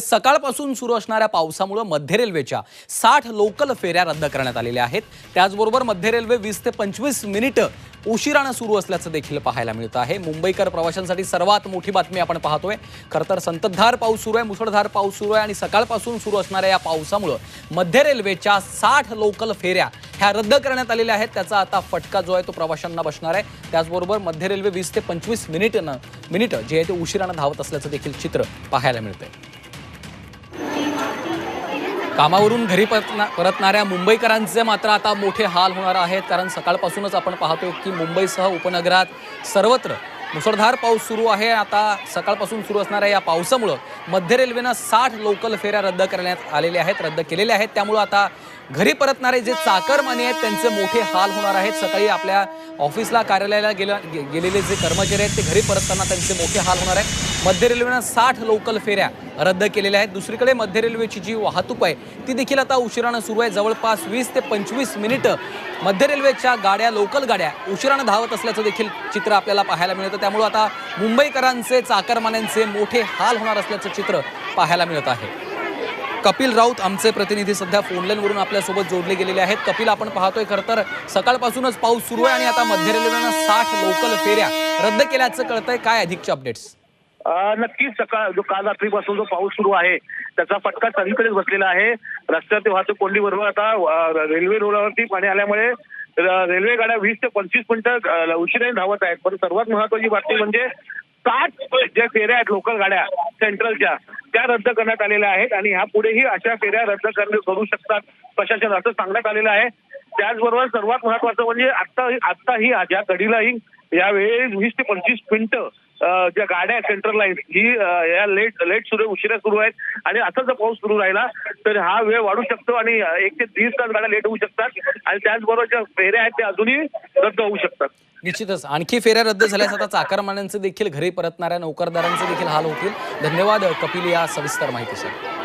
सकाळपासून सुरू असणाऱ्या पावसामुळे मध्य रेल्वेच्या साठ लोकल फेऱ्या रद्द करण्यात आलेल्या आहेत. त्याचबरोबर मध्य रेल्वे वीस ते पंचवीस मिनिटं उशिरानं सुरू असल्याचं देखील पाहायला मिळतं आहे. मुंबईकर प्रवाशांसाठी सर्वात मोठी बातमी आपण पाहतोय. खरं तर संततधार पाऊस सुरू आहे मुसळधार पाऊस सुरू आहे आणि सकाळपासून सुरू असणाऱ्या या पावसामुळं मध्य रेल्वेच्या साठ लोकल फेऱ्या ह्या रद्द करण्यात आलेल्या आहेत. त्याचा आता फटका जो आहे तो प्रवाशांना बसणार आहे. त्याचबरोबर मध्य रेल्वे वीस ते पंचवीस मिनिटं मिनिटं जे आहे ते उशिरानं धावत असल्याचं देखील चित्र पाहायला मिळतंय. कामावरून घरी परतना परतणाऱ्या मुंबईकरांचे मात्र आता मोठे हाल होणार आहेत. कारण सकाळपासूनच आपण पाहतो की मुंबईसह उपनगरात सर्वत्र मुसळधार पाऊस सुरू आहे. आता सकाळपासून सुरू असणाऱ्या या पावसामुळं मध्य रेल्वेनं साठ लोकल फेऱ्या रद्द करण्यात आलेल्या आहेत रद्द केलेल्या आहेत. त्यामुळं आता घरी परतणारे जे चाकरमानी आहेत त्यांचे मोठे हाल होणार आहेत. सकाळी आपल्या ऑफिसला कार्यालयाला गेल्या गे- गेलेले जे कर्मचारी आहेत ते घरी परतताना त्यांचे मोठे हाल होणार आहेत. मध्य रेल्वेनं साठ लोकल फेऱ्या रद्द केलेल्या आहेत. दुसरीकडे मध्य रेल्वेची जी वाहतूक आहे ती देखील आता उशिरानं सुरू आहे. जवळपास वीस ते पंचवीस मिनिटं मध्य रेल्वेच्या गाड्या लोकल गाड्या उशिरानं धावत असल्याचं देखील चित्र आपल्याला पाहायला मिळतं. त्यामुळं आता मुंबईकरांचे चाकरमान्यांचे मोठे हाल होणार असल्याचं चित्र पाहायला मिळत आहे. कपिल राऊत आमचे प्रतिनिधी सध्या फोनलाईनवरून आपल्यासोबत जोडले गेलेले आहेत. कपिल आपण पाहतोय खरं तर सकाळपासूनच पाऊस सुरू आहे आणि आता मध्य रेल्वेनं साठ लोकल फेऱ्या रद्द केल्याचं कळतंय. काय अधिकचे अपडेट्स अ, नक्कीच सकाळ जो काल रात्रीपासून जो पाऊस सुरू आहे त्याचा फटका सगळीकडेच बसलेला आहे. रस्त्यावरती वाहतूक कोंडी बरोबर आता रेल्वे रोडावरती पाणी आल्यामुळे रेल्वे गाड्या वीस ते पंचवीस मिनिटं उशिराने धावत आहेत. पण सर्वात महत्वाची बातमी म्हणजे साठ ज्या फेऱ्या आहेत लोकल गाड्या सेंट्रलच्या त्या रद्द करण्यात आलेल्या आहेत आणि ह्या पुढेही अशा फेऱ्या रद्द करणे करू शकतात. प्रशासन असं सांगण्यात आलेलं आहे. त्याचबरोबर सर्वात महत्वाचं म्हणजे आता आत्ताही ज्या घडीलाही यावेळी वीस ते पंचवीस मिनिटं ज्या गाड्या सेंट्रल लाईन ही या लेट लेट सुरू उशिरा सुरू आहेत. आणि असा जर पाऊस सुरू राहिला तर हा वेळ वाढू शकतो आणि एक ते दीड तास गाड्या लेट होऊ शकतात. आणि त्याचबरोबर ज्या फेऱ्या आहेत त्या अजूनही रद्द होऊ शकतात. निश्चितच. आणखी फेऱ्या रद्द झाल्यास आता चाकरमान्यांचे देखील घरी परतणाऱ्या नोकरदारांचे देखील हाल होतील. धन्यवाद कपिल या सविस्तर माहितीसाठी.